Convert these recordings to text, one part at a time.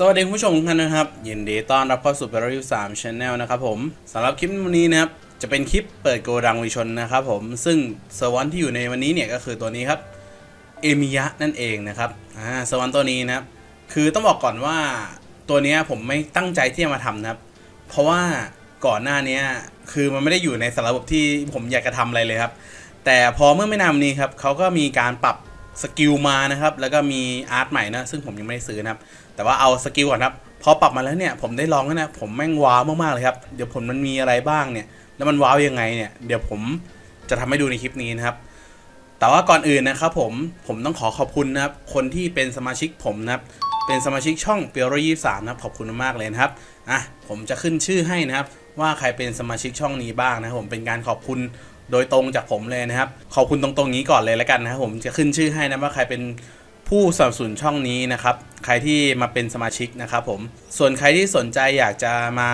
สวัสดีคุณผู้ชมทุกท่านนะครับ ยินดีต้อนรับเข้าสู่ p a r a d i 3 Channel นะครับผมสำหรับคลิปวันนี้นะครับ จะเป็นคลิปเปิดโกดังวิชนนะครับผมซึ่งสวรรค์ที่อยู่ในวันนี้เนี่ยก็คือตัวนี้ครับเอมิยะนั่นเองนะครับอ่าสวรรค์ตัวนี้นะครับ คือต้องบอกก่อนว่าตัวนี้ผมไม่ตั้งใจที่จะมาทำนะครับ เพราะว่าก่อนหน้านี้คือมันไม่ได้อยู่ในสาระบบที่ผมอยากจะทำอะไรเลยครับ แต่พอเมื่อไม่นานนี้ครับเขาก็มีการปรับ สกิลมานะครับ แล้วก็มีอาร์ตใหม่นะ ซึ่งผมยังไม่ได้ซื้อนะครับ แต่ว่าเอาสกิลก่อนครับ พอปรับมาแล้วเนี่ย ผมได้ลองแล้วนะ ผมแม่งว้าวมากๆเลยครับ เดี๋ยวผลมันมีอะไรบ้างเนี่ย แล้วมันว้าวยังไงเนี่ย เดี๋ยวผมจะทำให้ดูในคลิปนี้นะครับ แต่ว่าก่อนอื่นนะครับผม ผมต้องขอขอบคุณนะครับ คนที่เป็นสมาชิกผมนะครับ เป็นสมาชิกช่องเปียโรยี่สามนะครับ ขอบคุณมากเลยนะครับ อะ ผมจะขึ้นชื่อให้นะครับ ว่าใครเป็นสมาชิกช่องนี้บ้างนะผม เป็นการขอบคุณ โดยตรงจากผมเลยนะครับ ขอบคุณตรงๆนี้ก่อนเลยแล้วกันนะครับผมจะขึ้นชื่อให้นะว่าใครเป็นผู้สนับสนุนช่องนี้นะครับ ใครที่มาเป็นสมาชิกนะครับผม ส่วนใครที่สนใจอยากจะมา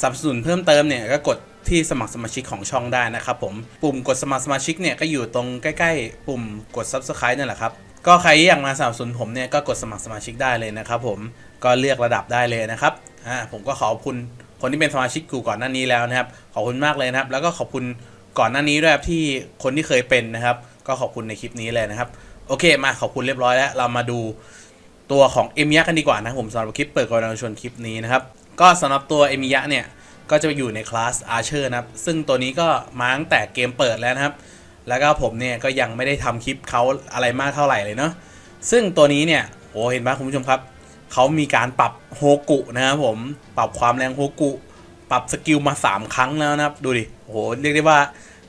สนับสนุนเพิ่มเติมเนี่ยก็กดที่สมัครสมาชิกของช่องได้นะครับผม ปุ่มกดสมัครสมาชิกเนี่ยก็อยู่ตรงใกล้ ๆ ปุ่มกด subscribe นั่นแหละครับ ก็ใครที่อยากมาสนับสนุนผมเนี่ยก็กดสมัครสมาชิกได้เลยนะครับผม ก็เลือกระดับได้เลยนะครับ อ่าผมก็ขอบคุณคนที่เป็นสมาชิกกูก่อนหน้านี้แล้วนะครับ ขอบคุณมากเลยนะครับ แล้วก็ขอบคุณ ก่อนหน้านี้ด้วยครับที่คนที่เคยเป็นนะครับ ก็ขอบคุณในคลิปนี้เลยนะครับ โอเคมาขอบคุณเรียบร้อยแล้ว เรามาดูตัวของเอมิยะกันดีกว่านะผมสำหรับคลิปเปิดกำลังชวนคลิปนี้นะครับ ก็สำหรับตัวเอมิยะเนี่ยก็จะอยู่ในคลาสอาร์เชอร์นะครับ ซึ่งตัวนี้ก็มาตั้งแต่เกมเปิดแล้วนะครับ แล้วก็ผมเนี่ยก็ยังไม่ได้ทำคลิปเขาอะไรมากเท่าไหร่เลยเนาะซึ่งตัวนี้เนี่ยโอ้เห็นไหมคุณผู้ชมครับเขามีการปรับโฮกุนะครับผมปรับความแรงโฮกุปรับสกิลมา 3 ครั้งแล้วนะครับ ดูดิโอ้โหเรียกได้ว่า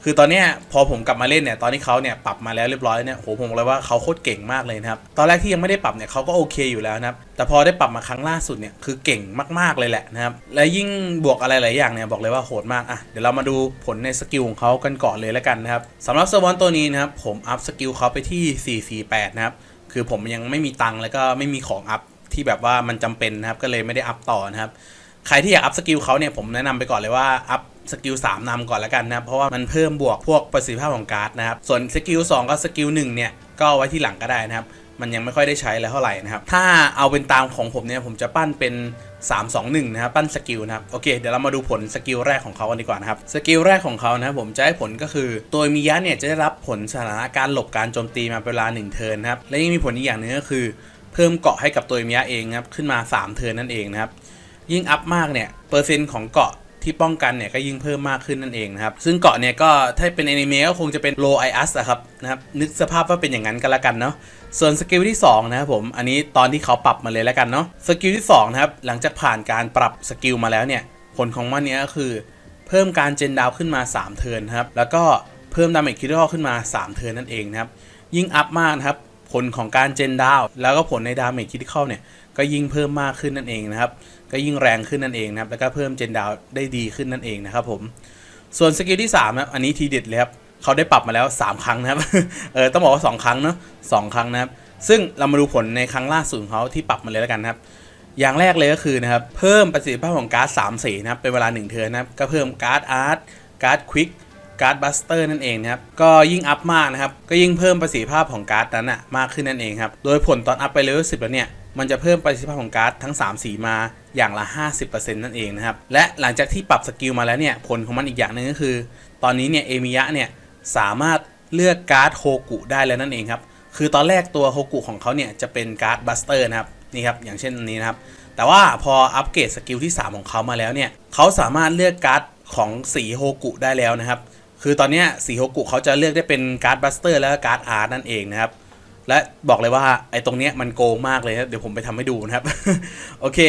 คือตอนนี้พอผมกลับมาเล่นเนี่ยตอนที่เขาเนี่ยปรับมาแล้วเรียบร้อยเนี่ยโหผมบอกเลยว่าเขาโคตรเก่งมากเลยนะครับตอนแรกที่ยังไม่ได้ปรับเนี่ยเขาก็โอเคอยู่แล้วนะครับแต่พอได้ปรับมาครั้งล่าสุดเนี่ยคือเก่งมากๆเลยแหละนะครับและยิ่งบวกอะไรหลายอย่างเนี่ยบอกเลยว่าโหดมากอะเดี๋ยวเรามาดูผลในสกิลของเขากันก่อนเลยแล้วกันนะครับสำหรับสวอนตัวนี้นะครับผมอัพสกิลเขาไปที่ 448 นะครับคือผมยังไม่มีตังค์แล้วก็ไม่มีของอัพที่แบบว่ามันจำเป็นนะครับก็เลยไม่ได้อัพต่อนะครับใครที่อยากอัพสกิลเขาเนี่ยผมแนะนำไปก่อนเลยว่าอัพ สกิล3นำก่อนแล้วกันนะครับเพราะว่ามันเพิ่มบวกพวกประสิทธิภาพของการ์ดนะครับส่วนสกิล2กับสกิล1เนี่ยก็ไว้ที่หลังก็ได้นะครับ มันยังไม่ค่อยได้ใช้แล้วเท่าไหร่นะครับ ถ้าเอาเป็นตามของผมเนี่ยผมจะปั้นเป็น 3 2 1 นะครับ ปั้นสกิลนะครับ โอเค เดี๋ยวเรามาดูผลสกิลแรกของเขากันดีกว่านะครับ สกิลแรกของเขานะครับผมจะให้ผลก็คือ ตัวมิยะเนี่ยจะได้รับผลสถานการณ์หลบการโจมตีมาเป็นเวลา1เทิร์นนะครับ และยังมีผลอีกอย่างหนึ่งก็คือ เพิ่มเกาะให้กับตัวมิยะเองครับ ขึ้นมา 3 เทิร์นนั่นเองนะครับ ยิ่งอัพมากเนี่ย เปอร์เซ็นต์ของเกาะ ที่ป้องกันเนี่ยก็ยิ่งเพิ่มมากขึ้นนั่นเองนะครับ ซึ่งเกาะเนี่ยก็ถ้าเป็นแอนิเมะก็คงจะเป็นโลไออัสอะครับนะครับนึกสภาพว่าเป็นอย่างนั้นก็แล้วกันเนาะส่วนสกิลที่2นะครับผมอันนี้ตอนที่เขาปรับมาเลยแล้วกันเนาะสกิลที่2นะครับหลังจากผ่านการปรับสกิลมาแล้วเนี่ยผลของมันเนี่ยก็คือ เพิ่มการเจนดาวขึ้นมา 3 เทิร์นครับแล้วก็เพิ่มดาเมจคิดขึ้นมา 3 เทิร์นนั่นเองนะครับยิ่งอัพมากนะครับผลของการเจนดาวแล้วก็ผลในดาเมจคิดเข้าเนี่ย ก็ยิ่งเพิ่มมากขึ้นนั่นเองนะครับ ก็ยิ่งแรงขึ้นนั่นเองนะครับ แล้วก็เพิ่มเจนดาวได้ดีขึ้นนั่นเองนะครับผม ส่วนสกิลที่3นะครับ อันนี้ทีเด็ดเลยครับ เขาได้ปรับมาแล้ว 3 ครั้งนะครับ เออ ต้องบอกว่า 2 ครั้งเนาะสองครั้งนะครับ ซึ่งเรามาดูผลในครั้งล่าสุดของเขาที่ปรับมาเลยแล้วกันนะครับ อย่างแรกเลยก็คือนะครับ เพิ่มประสิทธิภาพของการ์ด3สีนะครับ เป็นเวลา 1 เทิร์นนะครับ ก็เพิ่มการ์ดอาร์ต การ์ดควิกการ์ดบัสเตอร์นั่นเองนะครับ ก็ยิ่งอัพมากนะครับ ก็ยิ่งเพิ่มประสิทธิภาพของการ์ดนั้นอะมากขึ้นนั่นเองครับ โดยผลตอนอัพไปเลเวล10แล้วเนี่ย มันจะเพิ่มประสิทธิภาพของการ์ดทั้ง 3 สีมาอย่างละ 50%นั่นเองนะครับ และหลังจากที่ปรับสกิลมาแล้วเนี่ยผลของมันอีกอย่างหนึ่งก็คือ ตอนนี้เนี่ยเอมิยะเนี่ยสามารถเลือกการ์ดโฮกุได้แล้วนั่นเองครับ คือตอนแรกตัวโฮกุของเขาเนี่ยจะเป็นการ์ดบัสเตอร์นะครับนี่ครับอย่างเช่นนี้นะครับ แต่ว่าพออัปเกรดสกิลที่ 3 ของเขามาแล้วเนี่ยเขาสามารถเลือกการ์ดของสีโฮกุได้แล้วนะครับ คือตอนนี้สีโฮกุเขาจะเลือกได้เป็นการ์ดบัสเตอร์และการ์ดอาร์ตนั่นเองนะครับ และบอกเลยว่าไอ้ตรงเนี้ยมันโกงมากเลยนะเดี๋ยวผมไปทำให้ดูนะครับ โอเค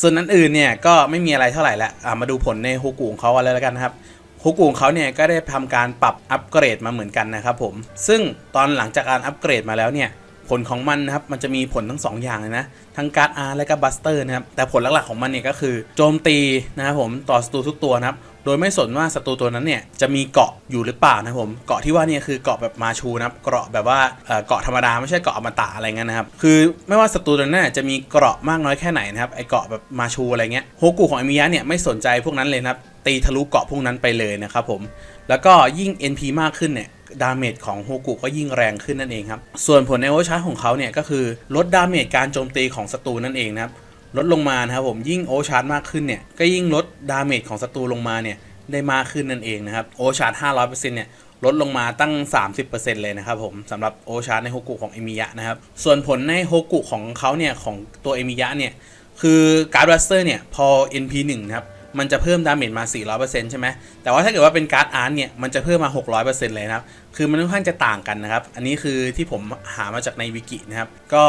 ส่วนนั้นอื่นเนี่ยก็ไม่มีอะไรเท่าไหร่ละมาดูผลในฮูกุของเขาอะไรแล้วกันนะครับฮูกุของเขาเนี่ยก็ได้ทำการปรับอัปเกรดมาเหมือนกันนะครับผมซึ่งตอนหลังจากการอัปเกรดมาแล้วเนี่ย ผลของมันนะครับมันจะมีผลทั้ง 2 อย่างเลยนะ ทั้งการ์ดอาร์และก็บัสเตอร์นะครับ แต่ผลหลักๆของมันเนี่ยก็คือโจมตีนะครับผมต่อศัตรูทุกตัวนะครับ โดยไม่สนว่าศัตรูตัวนั้นเนี่ยจะมีเกาะอยู่หรือเปล่านะครับผมเกาะที่ว่านี่คือเกาะแบบมาชูนะครับ เกาะแบบว่าเกาะธรรมดาไม่ใช่เกาะอมตะอะไรเงี้ยนะครับ คือไม่ว่าศัตรูตัวนั้นจะมีเกราะมากน้อยแค่ไหนนะครับไอเกาะแบบมาชูอะไรเงี้ยโฮกุของอมิยะเนี่ยไม่สนใจพวกนั้นเลยนะครับตีทะลุเกาะพวกนั้นไปเลยนะครับผม แล้วก็ยิ่ง NP มากขึ้นเนี่ยดาเมจของโฮกุก็ยิ่งแรงขึ้นนั่นเองครับ ส่วนผลในโอชาร์ของเขาเนี่ยก็คือลดดาเมจการโจมตีของศัตรูนั่นเองนะครับ ลดลงมานะครับผมยิ่งโอชาร์มากขึ้นเนี่ยก็ยิ่งลดดาเมจของศัตรูลงมาเนี่ยได้มากขึ้นนั่นเองนะครับโอชาร์500%เนี่ยลดลงมาตั้ง 30%เลยนะครับผมสำหรับโอชาร์ในโฮกุของเอมิยะนะครับ ส่วนผลในโฮกุของเขาเนี่ยของตัวเอมิยะเนี่ยคือการ์ดบัสเตอร์เนี่ยพอ NP1 นะครับ มันจะเพิ่มดาเมจมา 400%ใช่ไหมแต่ว่าถ้าเกิดว่าเป็นการ์ดอาร์ตเนี่ย มันจะเพิ่มมา 600%เลยนะครับ คือมันค่อนข้างจะต่างกันนะครับ อันนี้คือที่ผมหามาจากในวิกินะครับ ก็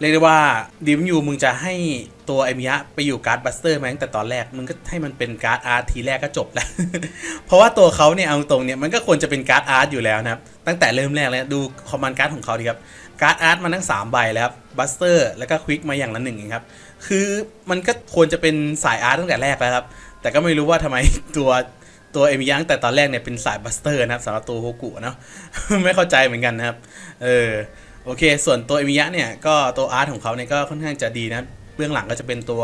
เรียกได้ว่าดิมยูมึงจะให้ตัวเอมิยะไปอยู่การ์ดบัสเตอร์มาตั้งแต่ตอนแรก มึงก็ให้มันเป็นการ์ดอาร์ตทีแรกก็จบแล้ว เพราะว่าตัวเขาเนี่ยเอาตรงเนี่ยมันก็ควรจะเป็นการ์ดอาร์ตอยู่แล้วนะครับ ตั้งแต่เริ่มแรกแล้วดูคอมมานด์การ์ดของเขาดีครับ การ์ดอาร์ตมันทั้ง3ใบแล้วครับบัสเตอร์แล้วก็ควิกมาอย่างละหนึ่งเองครับ คือมันก็ควรจะเป็นสายอาร์ตตั้งแต่แรกแล้วครับ แต่ก็ไม่รู้ว่าทำไมตัวตัวเอมิยะตั้งแต่ตอนแรกเนี่ยเป็นสายบัสเตอร์นะครับสำหรับตัวโฮกุเนาะไม่เข้าใจเหมือนกันนะครับ เออโอเค ส่วนตัวเอมิยะเนี่ยก็ตัวอาร์ตของเขาเนี่ยก็ค่อนข้างจะดีนะเบื้องหลังก็จะเป็นตัว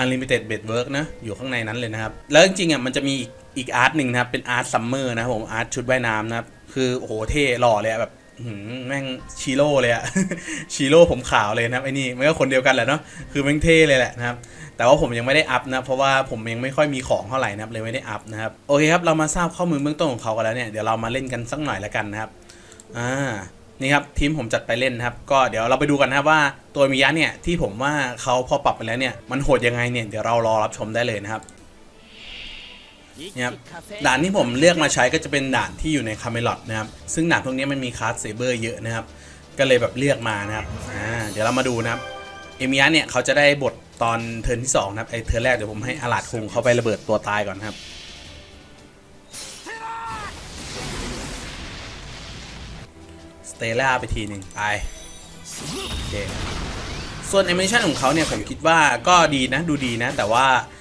Unlimited Bed Work นะอยู่ข้างในนั้นเลยนะครับ แล้วจริงๆอะมันจะมีอีกอาร์ตหนึ่งนะครับ เป็นอาร์ตซัมเมอร์นะครับผมอาร์ตชุดว่ายน้ำนะครับ คือโอ้โหเท่หล่อเลยแบบ แม่งชีโร่เลยอะชีโร่ผมขาวเลยนะครับไอ้นี่มันก็คนเดียวกันแหละเนาะคือแม่งเท่เลยแหละนะครับแต่ว่าผมยังไม่ได้อัพนะเพราะว่าผมยังไม่ค่อยมีของเท่าไหร่นะครับเลยไม่ได้อัพนะครับโอเคครับเรามาทราบข้อมูลเบื้องต้นของเขากันแล้วเนี่ยเดี๋ยวเรามาเล่นกันสักหน่อยแล้วกันนะครับอ่านี่ครับทีมผมจัดไปเล่นนะครับ ก็เดี๋ยวเราไปดูกันนะครับว่าตัวมิยะเนี่ยที่ผมว่าเขาพอปรับไปแล้วเนี่ยมันโหดยังไงเนี่ยเดี๋ยวเรารอรับชมได้เลยนะครับ นี่ยครับด่านที่ผมเลือกมาใช้ก็จะเป็นด่านที่อยู่ในคาเมลอดนะครับซึ่งด่านพวกนี้มันมีคลาสเซเบอร์เยอะนะครับก็เลยแบบเลือกมานะครับอ่าเดี๋ยวเรามาดูนะครับเอมิยะเนี่ยเขาจะได้บทตอนเทิร์นที่2นะครับไอเทิร์นแรกเดี๋ยวผมให้อาลาดคุงเขาไประเบิดตัวตายก่อนครับสเตล่าไปทีหนึ่งไปโอเคส่วนแอนิเมชันของเขาเนี่ยผมคิดว่าก็ดีนะดูดีนะ แต่ว่าอ่า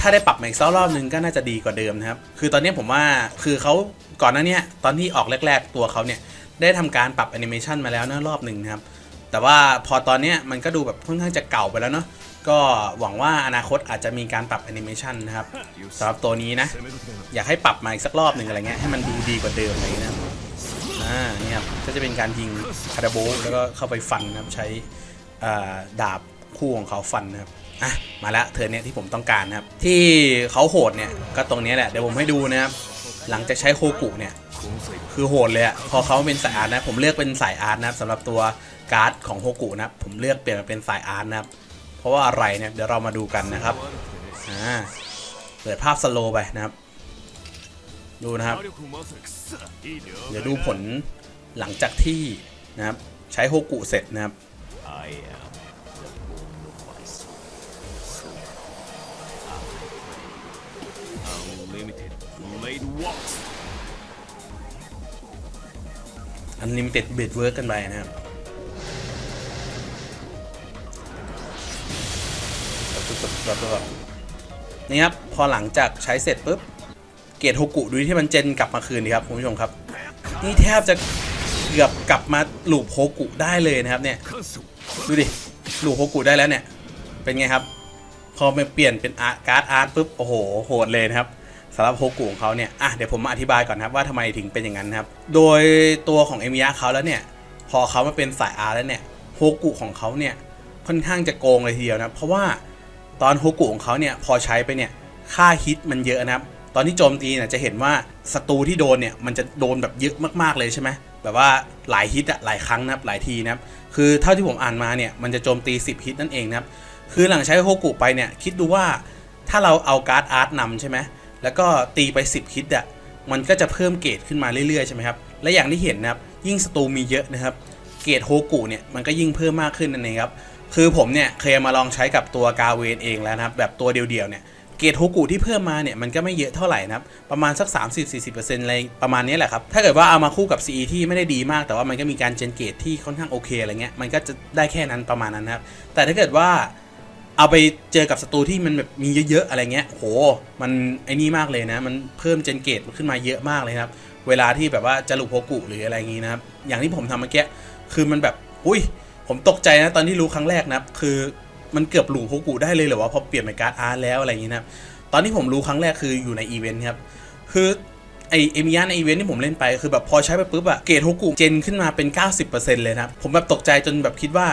ถ้าได้ปรับมาอีกสักรอบนึงก็น่าจะดีกว่าเดิมนะครับ คือตอนนี้ผมว่าคือเขาก่อนหน้านี้ตอนที่ออกแรก ๆ ตัวเขาเนี่ยได้ทำการปรับแอนิเมชันมาแล้วนะรอบหนึ่งนะครับ แต่ว่าพอตอนนี้มันก็ดูแบบค่อนข้างจะเก่าไปแล้วเนาะก็หวังว่าอนาคตอาจจะมีการปรับแอนิเมชันนะครับสำหรับตัวนี้นะ อยากให้ปรับมาอีกสักรอบหนึ่งอะไรเงี้ยให้มันดูดีกว่าเดิมอะไรเงี้ยนะอ่านี่ครับก็จะเป็นการยิงคาราโบแล้วก็เข้าไปฟันนะครับใช้ดาบคู่ของเขาฟันนะครับ อะมาละเธอเนี้ยที่ผมต้องการนะครับ ที่เขาโหดเนี่ยก็ตรงนี้แหละเดี๋ยวผมให้ดูนะครับหลังจากใช้โคกุเนี่ยคือโหดเลยอะพอเขาเป็นสายอาร์ตนะผมเลือกเป็นสายอาร์ตนะครับสำหรับตัวการ์ดของโฮกุนะผมเลือกเปลี่ยนมาเป็นสายอาร์ตนะครับเพราะว่าอะไรเนี่ยเดี๋ยวเรามาดูกันนะครับอ่าเปิดภาพสโลไปนะครับ ดูนะครับ เดี๋ยวดูผลหลังจากที่นะครับใช้โฮกุเสร็จนะครับ blade walks. Unlimited Bed Work กันไปนะครับนี่ครับ พอหลังจากใช้เสร็จปุ๊บ เกรดโฮกุดูที่มันเจนกลับมาคืนดีครับคุณผู้ชมครับ นี่แทบจะเกือบกลับมาหลูปโฮกุได้เลยนะครับเนี่ย ดูดิหลูปโฮกุได้แล้วเนี่ย เป็นไงครับ พอมาเปลี่ยนเป็นอาร์ตการ์ดอาร์ตปุ๊บ โอ้โห โหดเลยนะครับ สำหรับโฮกุของเขาเนี่ยอะเดี๋ยวผมมาอธิบายก่อนนะครับว่าทำไมถึงเป็นอย่างนั้นครับโดยตัวของเอมิยะเขาแล้วเนี่ยพอเขามาเป็นสายอาร์ตแล้วเนี่ยโฮกุของเขาเนี่ยค่อนข้างจะโกงเลยทีเดียวนะเพราะว่าตอนโฮกุของเขาเนี่ยพอใช้ไปเนี่ยค่าฮิตมันเยอะนะครับตอนที่โจมตีเนี่ยจะเห็นว่าศัตรูที่โดนเนี่ยมันจะโดนแบบเยอะมากๆเลยใช่ไหมแบบว่าหลายฮิตอะหลายครั้งนะครับหลายทีนะครับคือเท่าที่ผมอ่านมาเนี่ยมันจะโจมตี 10 ฮิตนั่นเองนะครับคือหลังใช้โฮกุไปเนี่ยคิดดูว่าถ้าเราเอาการ์ดอาร์ตนำใช่ไหม แล้วก็ตีไป 10 ฮิตอะมันก็จะเพิ่มเกรดขึ้นมาเรื่อยๆใช่ไหมครับและอย่างที่เห็นนะครับยิ่งศัตรูมีเยอะนะครับ เกรดโฮกุเนี่ยมันก็ยิ่งเพิ่มมากขึ้นนั่นเองครับคือผมเนี่ยเคยมาลองใช้กับตัวกาเวนเองแล้วนะครับแบบตัวเดียวๆเนี่ยเกรดโฮกุที่เพิ่มมาเนี่ยมันก็ไม่เยอะเท่าไหร่นะครับประมาณสัก 30-40%อะไรประมาณนี้แหละครับถ้าเกิดว่าเอามาคู่กับ CE ที่ไม่ได้ดีมาก แต่ว่ามันก็มีการเจนเกรดที่ค่อนข้างโอเคอะไรเงี้ยมันก็จะได้แค่นั้นประมาณนั้นนะครับแต่ถ้าเกิดว่า เอาไปเจอกับศัตรูที่มันแบบมีเยอะๆอะไรเงี้ยโห มันไอ้นี่มากเลยนะ มันเพิ่มเจนเกตขึ้นมาเยอะมากเลยครับ เวลาที่แบบว่าจะลุกโฮกุหรืออะไรอย่างงี้นะครับ อย่างที่ผมทำเมื่อกี้คือมันแบบ อุ้ย ผมตกใจนะตอนที่รู้ครั้งแรกนะครับ คือมันเกือบหลูโฮกุได้เลยเหรอวะพอเปลี่ยนเป็นการ์ดอาร์แล้วอะไรอย่างงี้นะครับตอนที่ผมรู้ครั้งแรกคืออยู่ในอีเวนต์ครับ คือไอเอมิยาในอีเวนต์ที่ผมเล่นไปคือแบบพอใช้ไปปุ๊บอะเกรดโฮกุเจนขึ้นมาเป็น 90%เลยนะครับ ผมแบบตกใจจนแบบคิดว่า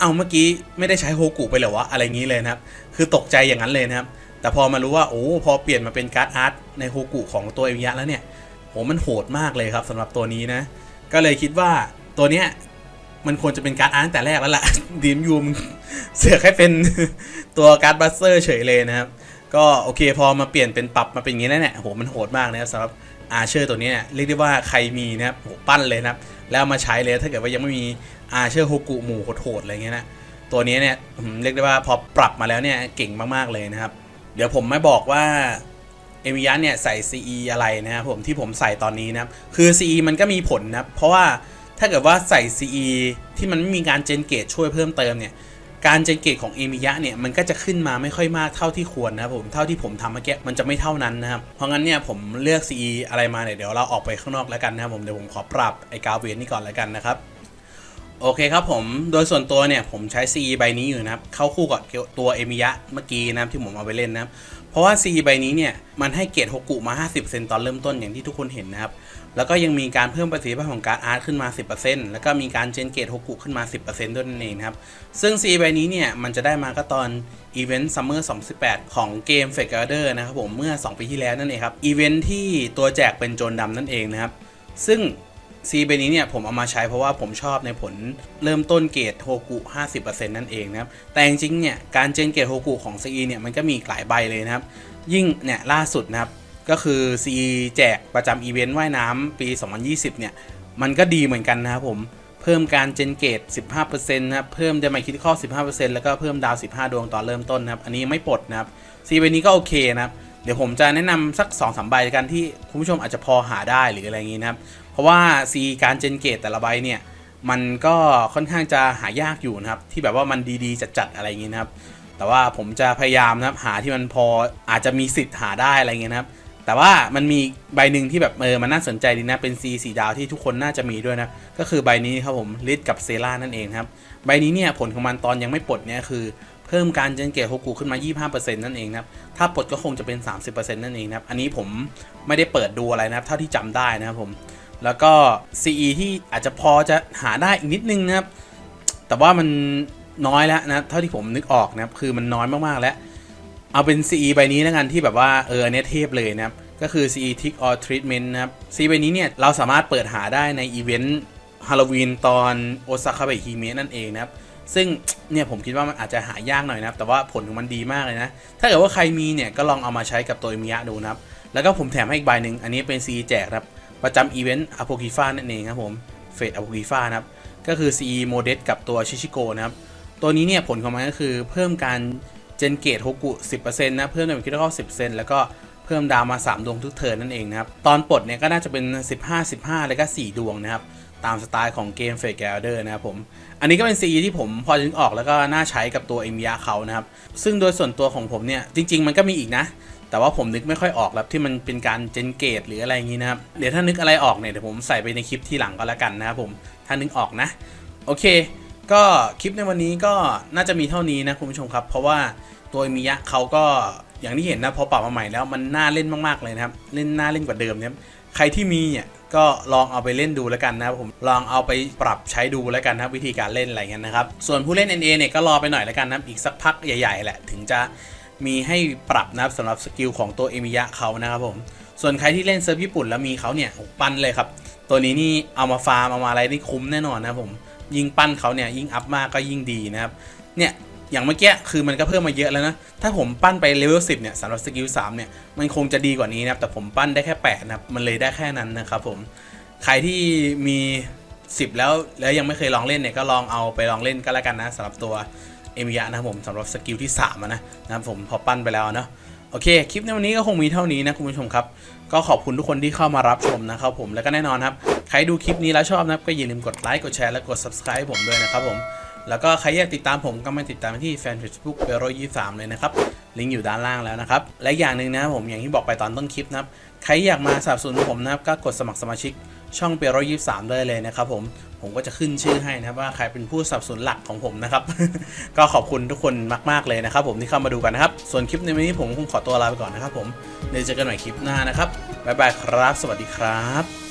เอาเมื่อกี้ไม่ได้ใช้โฮกุไปเหรอวะอะไรอย่างนี้เลยนะครับ คือตกใจอย่างนั้นเลยนะครับ แต่พอมารู้ว่าโอ้พอเปลี่ยนมาเป็นการ์ดอาร์ตในโฮกุของตัวเอมิยะแล้วเนี่ยโหมันโหดมากเลยครับสำหรับตัวนี้นะ ก็เลยคิดว่าตัวเนี้ยมันควรจะเป็นการ์ดอาร์ตตั้งแต่แรกแล้วล่ะดีมยูมเสือกให้เป็นตัวการ์ดบัสเซอร์เฉยเลยนะครับ ก็โอเคพอมาเปลี่ยนเป็นปรับมาเป็นอย่างนี้แล้วเนี่ยโหมันโหดมากนะครับสำหรับอาเชอร์ตัวนี้เนี่ยเรียกได้ว่าใครมีนะครับโหปั้นเลยนะครับแล้วมาใช้เลยถ้าเกิดว่ายังไม่มี อาเชอร์โฮกุหมู่โหดๆอะไรเงี้ยนะตัวนี้เนี่ยเรียกได้ว่าพอปรับมาแล้วเนี่ยเก่งมากๆเลยนะครับ เดี๋ยวผมไม่บอกว่าเอมิยะเนี่ยใส่ CE อะไรนะครับผมที่ผมใส่ตอนนี้นะครับคือ CE มันก็มีผลนะครับเพราะว่าถ้าเกิดว่าใส่ CE ที่มันไม่มีการเจนเกตช่วยเพิ่มเติมเนี่ยการเจนเกตของเอมิยะเนี่ยมันก็จะขึ้นมาไม่ค่อยมากเท่าที่ควรนะครับผมเท่าที่ผมทำเมื่อกี้มันจะไม่เท่านั้นนะครับเพราะงั้นเนี่ยผมเลือก CE อะไรมาเนี่ยเดี๋ยวเราออกไปข้างนอกแล้วกันนะครับผมเดี๋ยวผมขอปรับไอ้กาฟเวนนี่ก่อนแล้วกันนะครับ โอเคครับผม โดยส่วนตัวเนี่ยผมใช้ CE ใบนี้อยู่นะครับ เข้าคู่กับตัวเอมิยะเมื่อกี้นะครับที่ผมเอาไปเล่นนะครับเพราะว่า CE ใบนี้เนี่ยมันให้เกรดฮกุมา 50%ตอนเริ่มต้นอย่างที่ทุกคนเห็นนะครับ แล้วก็ยังมีการเพิ่มประสิทธิภาพของการ์ดอาร์ตขึ้นมา 10%แล้วก็มีการเจนเกตโฮกุขึ้นมา 10%ด้วยนั่นเองนะครับ ซึ่ง CE ใบนี้เนี่ยมันจะได้มาก็ตอนอีเวนต์ซัมเมอร์2018 ของเกม f a k e r d e r นะครับผมเมื่อ 2 ปีที่แล้วนั่นเองครับอีเวนต์ที่ตัวแจกเป็นโจรดำนั่นเองนะครับซึ่ง ซีเบนี้เนี่ยผมเอามาใช้เพราะว่าผมชอบในผลเริ่มต้นเกรดโฮกุ 50%นั่นเองนะครับ แต่จริงๆเนี่ยการเจนเกรดโฮกุของ CE เนี่ยมันก็มีหลายใบเลยนะครับ ยิ่งเนี่ยล่าสุดนะครับก็คือ CE แจกประจำอีเวนต์ว่ายน้ำปี 2020 เนี่ยมันก็ดีเหมือนกันนะครับผมเพิ่มการเจนเกต 15%นะครับ เพิ่มเดมไมคิดข้อ 15%แล้วก็เพิ่มดาว 15 ดวงตอนเริ่มต้นนะครับ อันนี้ไม่ปลดนะครับ ซีเบนี้ก็โอเคนะครับ เดี๋ยวผมจะแนะนำสัก2อสใบกันที่คุณผู้ชมอาจจะพอหาได้หรืออะไรอย่างนี้นะครับ เพราะว่าซีการเจนเกตแต่ละใบเนี่ยมันก็ค่อนข้างจะหายากอยู่นะครับ ที่แบบว่ามันดีๆจัดๆอะไรอย่างนี้นะครับ แต่ว่าผมจะพยายามนะครับหาที่มันพออาจจะมีสิทธิ์หาได้อะไรเงี้ยนะครับ แต่ว่ามันมีใบหนึ่งที่แบบเออมันน่าสนใจดีนะเป็น C สีดาวที่ทุกคนน่าจะมีด้วยนะก็คือใบนี้ครับผมลิดกับเซรานั่นเองครับใบนี้เนี่ยผลของมันตอนยังไม่ปลดเนี่ยคือ เพิ่มการเจนเกตโฮกุขึ้นมา 25%นั่นเองนะครับ ถ้าปลดก็คงจะเป็น 30%นั่นเองนะครับ อันนี้ผมไม่ได้เปิดดูอะไรนะครับ เท่าที่จำได้นะครับผม แล้วก็ CE ที่อาจจะพอจะหาได้อีกนิดนึงนะครับ แต่ว่ามันน้อยแล้วนะ เท่าที่ผมนึกออกนะครับ คือมันน้อยมากๆแล้ว เอาเป็น CE ใบนี้แล้วกันที่แบบว่าเออเนี้ยเทพเลยนะครับ ก็คือ CE Tick or Treatment นะครับ CE ใบนี้เนี่ยเราสามารถเปิดหาได้ในอีเวนต์ฮาโลวีนตอนโอซาคาเบฮิเมะนั่นเองนะครับ ซึ่งเนี่ยผมคิดว่ามันอาจจะหายากหน่อยนะครับ แต่ว่าผลของมันดีมากเลยนะ ถ้าเกิดว่าใครมีเนี่ยก็ลองเอามาใช้กับตัวเอมิยะดูนะครับ แล้วก็ผมแถมให้อีกใบหนึ่งอันนี้เป็น CE แจกครับ ประจำอีเวนต์อ p โ k กิฟานั่นเองครับผม เฟดอ p โ k กิฟานะครับ ก็คือ CE โมเดสกับตัวชิชิโกนะครับ ตัวนี้เนี่ยผลของมันก็คือเพิ่มการเจนเกตโฮกุ10%นะ เพิ่มในคิดข้อ10%แล้วก็เพิ่มดาวมา 3 ดวงทุกเทิร์นนั่นเองนะครับ ตอนปลดเนี่ยก็น่าจะเป็น 15 15 แล้วก็ 4 ดวงนะครับ ตามสไตล์ของเกมเฟกแกลเดอร์นะครับผม อันนี้ก็เป็น CE ที่ผมพอจะนึกออกแล้วก็น่าใช้กับตัวเอ็มยาเขานะครับ ซึ่งโดยส่วนตัวของผมเนี่ย จริง ๆ มันก็มีอีกนะ แต่ว่าผมนึกไม่ค่อยออกแล้วที่มันเป็นการเจนเกตหรืออะไรอย่างนี้นะครับ เดี๋ยวถ้านึกอะไรออกเนี่ยเดี๋ยวผมใส่ไปในคลิปที่หลังก็แล้วกันนะครับผม ถ้านึกออกนะ โอเค ก็คลิปในวันนี้ก็น่าจะมีเท่านี้นะคุณผู้ชมครับ เพราะว่าตัวมิยะเขาก็อย่างที่เห็นนะพอปรับมาใหม่แล้วมันน่าเล่นมากๆเลยนะครับ เล่นน่าเล่นกว่าเดิมนะครับ ใครที่มีเนี่ยก็ลองเอาไปเล่นดูแล้วกันนะครับผมลองเอาไปปรับใช้ดูแล้วกันนะครับวิธีการเล่นอะไรเงี้ยนะครับ ส่วนผู้เล่น NA เนี่ยก็รอไปหน่อยแล้วกันนะครับอีกสักพักใหญ่ๆแหละถึงจะมีให้ปรับนะครับสำหรับสกิลของตัวเอมิยะเขานะครับผมส่วนใครที่เล่นเซิร์ฟญี่ปุ่นแล้วมีเขาเนี่ยปั้นเลยครับ ตัวนี้นี่เอามาฟาร์มเอามาอะไรนี่คุ้มแน่นอนนะครับผมยิ่งปั้นเขาเนี่ยยิ่งอัพมากก็ยิ่งดีนะครับเนี่ย อย่างเมื่อกี้คือมันก็เพิ่มมาเยอะแล้วนะ ถ้าผมปั้นไปเลเวล10เนี่ยสำหรับสกิล3เนี่ย มันคงจะดีกว่านี้นะครับ แต่ผมปั้นได้แค่ 8 นะครับ มันเลยได้แค่นั้นนะครับผม ใครที่มี 10 แล้วแล้วยังไม่เคยลองเล่นเนี่ย ก็ลองเอาไปลองเล่นก็แล้วกันนะสำหรับตัวเอมิยะนะครับผมสำหรับสกิลที่3อะนะนะครับผมพอปั้นไปแล้วเนาะโอเค คลิปในวันนี้ก็คงมีเท่านี้นะคุณผู้ชมครับ ก็ขอบคุณทุกคนที่เข้ามารับชมนะครับผม แล้วก็แน่นอนครับ ใครดูคลิปนี้แล้วชอบนะครับ ก็อย่าลืมกดไลค์ กดแชร์ และกด subscribe ผมด้วยนะครับผม แล้วก็ใครอยากติดตามผมก็มาติดตามที่แฟน Facebook เบโรยี่สามเลยนะครับ ลิงก์อยู่ด้านล่างแล้วนะครับ และอย่างหนึ่งนะผมอย่างที่บอกไปตอนต้นคลิปนะครับ ใครอยากมาสนับสนุนผมนะครับก็กดสมัครสมาชิกช่องเบโรยี่สามได้เลยนะครับผมผมก็จะขึ้นชื่อให้นะว่าใครเป็นผู้สนับสนุนหลักของผมนะครับ ก็ขอบคุณทุกคนมากๆเลยนะครับ ผมที่เข้ามาดูกันนะครับ ส่วนคลิปในวันนี้ผมคงขอตัวลาไปก่อนนะครับ ผมเดี๋ยวเจอกันใหม่คลิปหน้านะครับบ๊ายบายครับ สวัสดีครับ